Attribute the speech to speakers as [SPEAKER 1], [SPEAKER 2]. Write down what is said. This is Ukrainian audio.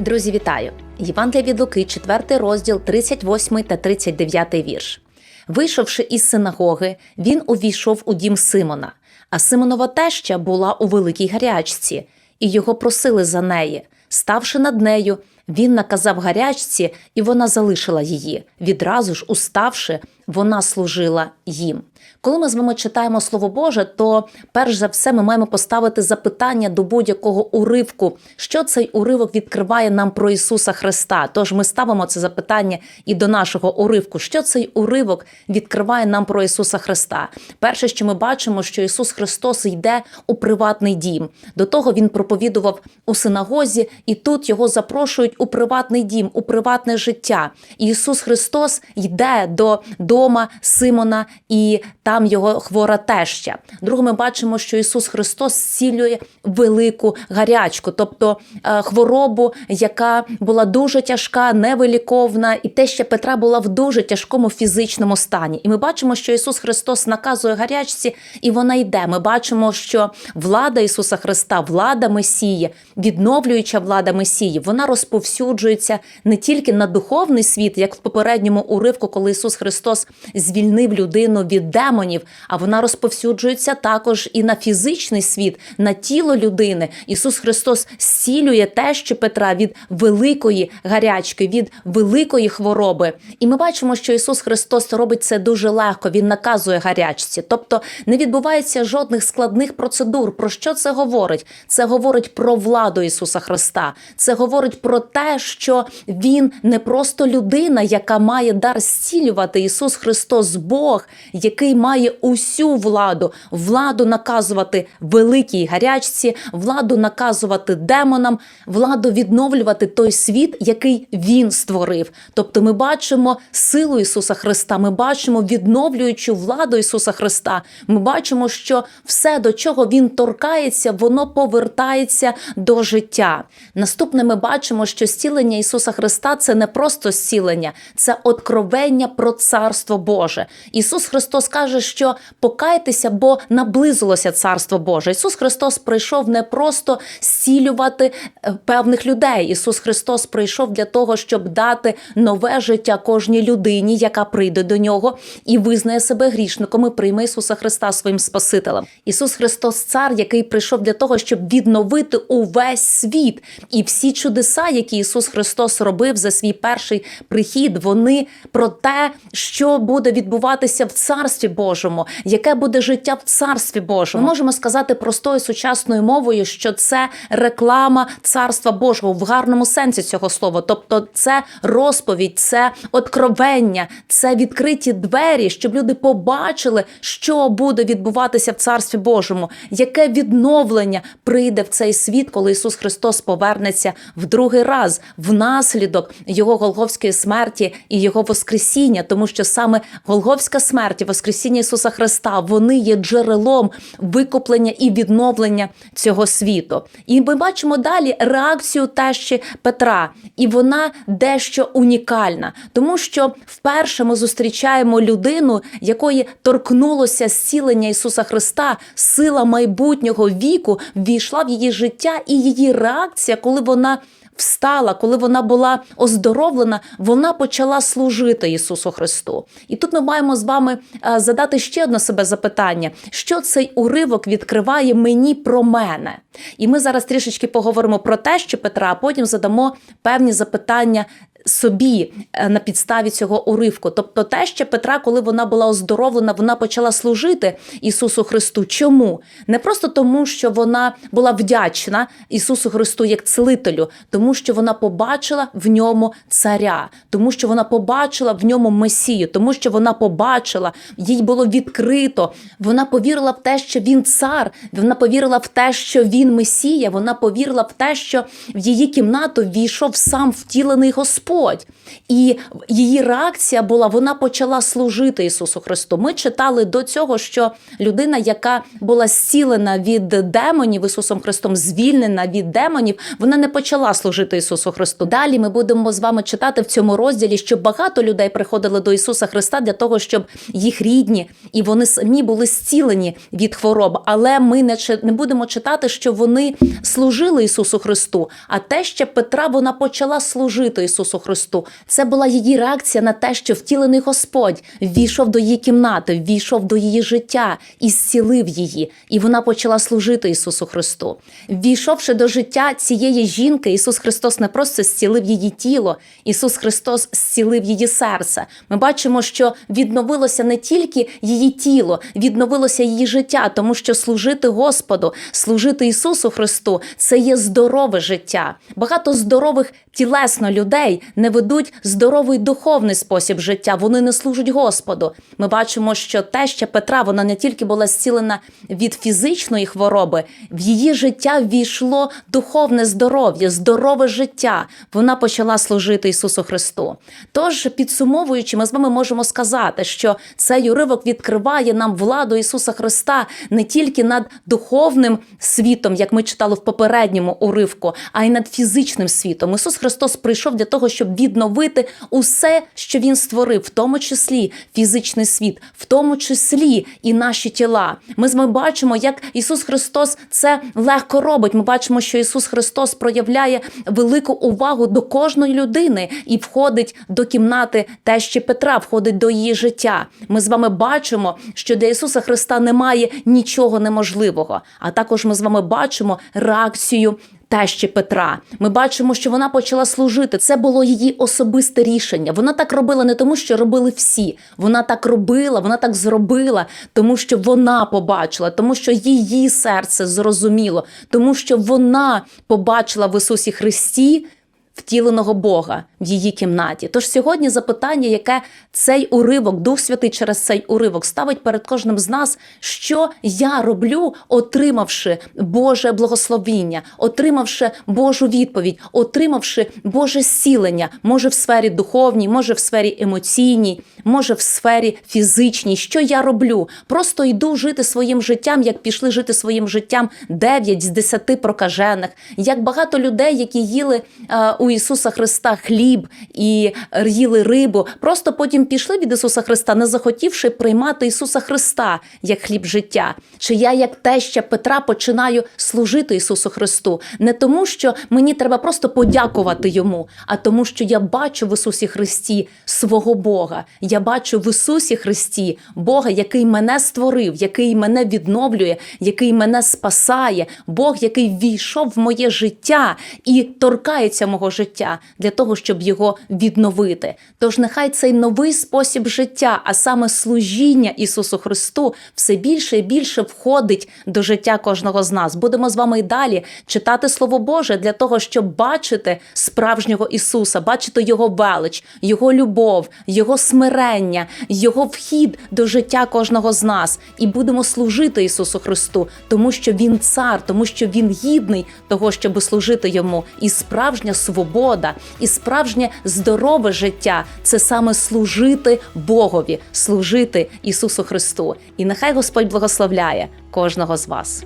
[SPEAKER 1] Друзі, вітаю! Євангелія від Луки, 4 розділ, 38 та 39 вірш. Вийшовши із синагоги, він увійшов у дім Симона, а Симонова теща була у великій гарячці, і його просили за неї. Ставши над нею, він наказав гарячці, і вона залишила її. Відразу ж, уставши, вона служила їм. Коли ми з вами читаємо Слово Боже, то перш за все ми маємо поставити запитання до будь-якого уривку, що цей уривок відкриває нам про Ісуса Христа. Тож ми ставимо це запитання і до нашого уривку, що цей уривок відкриває нам про Ісуса Христа. Перше, що ми бачимо, що Ісус Христос йде у приватний дім. До того він проповідував у синагозі, і тут його запрошують у приватний дім, у приватне життя. Ісус Христос йде до дома Симона і там його хвора теща. Друге, ми бачимо, що Ісус Христос зцілює велику гарячку, тобто е, хворобу, яка була дуже тяжка, невиліковна, і теща Петра була в дуже тяжкому фізичному стані. І ми бачимо, що Ісус Христос наказує гарячці, і вона йде. Ми бачимо, що влада Ісуса Христа, влада Месії, відновлююча влада Месії, вона розповсюджується не тільки на духовний світ, як в попередньому уривку, коли Ісус Христос звільнив людину від демонів, а вона розповсюджується також і на фізичний світ, на тіло людини. Ісус Христос зцілює те, що Петра від великої гарячки, від великої хвороби. І ми бачимо, що Ісус Христос робить це дуже легко. Він наказує гарячці, тобто не відбувається жодних складних процедур. Про що це говорить? Це говорить про владу Ісуса Христа. Це говорить про те, що Він не просто людина, яка має дар зцілювати. Ісус Христос, Бог, який має усю владу, владу наказувати великій гарячці, владу наказувати демонам, владу відновлювати той світ, який Він створив. Тобто, ми бачимо силу Ісуса Христа, ми бачимо відновлюючу владу Ісуса Христа. Ми бачимо, що все, до чого Він торкається, воно повертається до життя. Наступне ми бачимо, що зцілення Ісуса Христа це не просто зцілення, це откровення про Царство Боже. Ісус Христос каже, що покайтеся, бо наблизилося Царство Боже. Ісус Христос прийшов не просто зцілювати е, певних людей. Ісус Христос прийшов для того, щоб дати нове життя кожній людині, яка прийде до нього і визнає себе грішником і прийме Ісуса Христа своїм Спасителем. Ісус Христос, цар, який прийшов для того, щоб відновити увесь світ. І всі чудеса, які Ісус Христос робив за свій перший прихід, вони про те, що буде відбуватися в Царстві Божому, яке буде життя в Царстві Божому. Ми можемо сказати простою сучасною мовою, що це реклама Царства Божого в гарному сенсі цього слова. Тобто, це розповідь, це откровення, це відкриті двері, щоб люди побачили, що буде відбуватися в Царстві Божому, яке відновлення прийде в цей світ, коли Ісус Христос повернеться в другий раз внаслідок його голговської смерті і його воскресіння, тому що саме голговська смерть і воскресіння Ісуса Христа вони є джерелом викуплення і відновлення цього світу. І ми бачимо далі реакцію тещі Петра, і вона дещо унікальна, тому що вперше ми зустрічаємо людину, якої торкнулося зцілення Ісуса Христа, сила майбутнього віку ввійшла в її життя, і її реакція, коли вона встала, коли вона була оздоровлена, вона почала служити Ісусу Христу. І тут ми маємо з вами е, задати ще одне себе запитання: що цей уривок відкриває мені про мене? І ми зараз трішечки поговоримо про те, що Петра, а потім задамо певні запитання. Собі е, на підставі цього уривку, тобто те, що Петра, коли вона була оздоровлена, вона почала служити Ісусу Христу. Чому? Не просто тому, що вона була вдячна Ісусу Христу як целителю, тому що вона побачила в ньому царя, тому що вона побачила в ньому Месію, тому що вона побачила, їй було відкрито. Вона повірила в те, що він цар. Вона повірила в те, що він Месія. Вона повірила в те, що в її кімнату війшов сам втілений Господь. Господь. І її реакція була: вона почала служити Ісусу Христу. Ми читали до цього, що людина, яка була зцілена від демонів Ісусом Христом, звільнена від демонів, вона не почала служити Ісусу Христу. Далі ми будемо з вами читати в цьому розділі, що багато людей приходили до Ісуса Христа для того, щоб їх рідні і вони самі були зцілені від хвороб. Але ми не не будемо читати, що вони служили Ісусу Христу. А те, що Петра вона почала служити Ісусу Христу. Це була її реакція на те, що втілений Господь ввійшов до її кімнати, ввійшов до її життя і зцілив її. І вона почала служити Ісусу Христу. Ввійшовши до життя цієї жінки, Ісус Христос не просто зцілив її тіло, Ісус Христос зцілив її серце. Ми бачимо, що відновилося не тільки її тіло, відновилося її життя, тому що служити Господу, служити Ісусу Христу це є здорове життя. Багато здорових тілесно людей не ведуть здоровий духовний спосіб життя. Вони не служать Господу. Ми бачимо, що те, що Петра, вона не тільки була зцілена від фізичної хвороби, в її життя ввійшло духовне здоров'я, здорове життя. Вона почала служити Ісусу Христу. Тож, підсумовуючи, ми з вами можемо сказати, що цей уривок відкриває нам владу Ісуса Христа не тільки над духовним світом, як ми читали в попередньому уривку, а й над фізичним світом. Ісус Христос прийшов для того, щоб відновити усе, що Він створив, в тому числі фізичний світ, в тому числі і наші тіла. Ми з вами бачимо, як Ісус Христос це легко робить. Ми бачимо, що Ісус Христос проявляє велику увагу до кожної людини і входить до кімнати тещі Петра, входить до її життя. Ми з вами бачимо, що для Ісуса Христа немає нічого неможливого. А також ми з вами бачимо реакцію. Тещі Петра, ми бачимо, що вона почала служити. Це було її особисте рішення. Вона так робила не тому, що робили всі. Вона так робила, вона так зробила, тому що вона побачила, тому що її серце зрозуміло, тому що вона побачила в Ісусі Христі втіленого Бога в її кімнаті. Тож сьогодні запитання, яке цей уривок, Дух Святий через цей уривок ставить перед кожним з нас, що я роблю, отримавши Боже благословіння, отримавши Божу відповідь, отримавши Боже зцілення, може в сфері духовній, може в сфері емоційній, може в сфері фізичній. Що я роблю? Просто йду жити своїм життям, як пішли жити своїм життям 9 з 10 прокажених, як багато людей, які їли е, у Ісуса Христа хліб і їли рибу, просто потім пішли від Ісуса Христа, не захотівши приймати Ісуса Христа як хліб життя. Чи я, як теща Петра, починаю служити Ісусу Христу не тому, що мені треба просто подякувати йому, а тому, що я бачу в Ісусі Христі свого Бога. Я бачу в Ісусі Христі Бога, який мене створив, який мене відновлює, який мене спасає, Бог, який ввійшов в моє життя і торкається мого життя для того, щоб його відновити. Тож нехай цей новий спосіб життя, а саме служіння Ісусу Христу, все більше і більше входить до життя кожного з нас. Будемо з вами і далі читати Слово Боже для того, щоб бачити справжнього Ісуса, бачити Його велич, Його любов, Його смирення, Його вхід до життя кожного з нас. І будемо служити Ісусу Христу, тому що Він цар, тому що Він гідний того, щоб служити йому. І справжня свобода, і справжнє здорове життя це саме служити Богові, служити Ісусу Христу. І нехай Господь благословляє кожного з вас.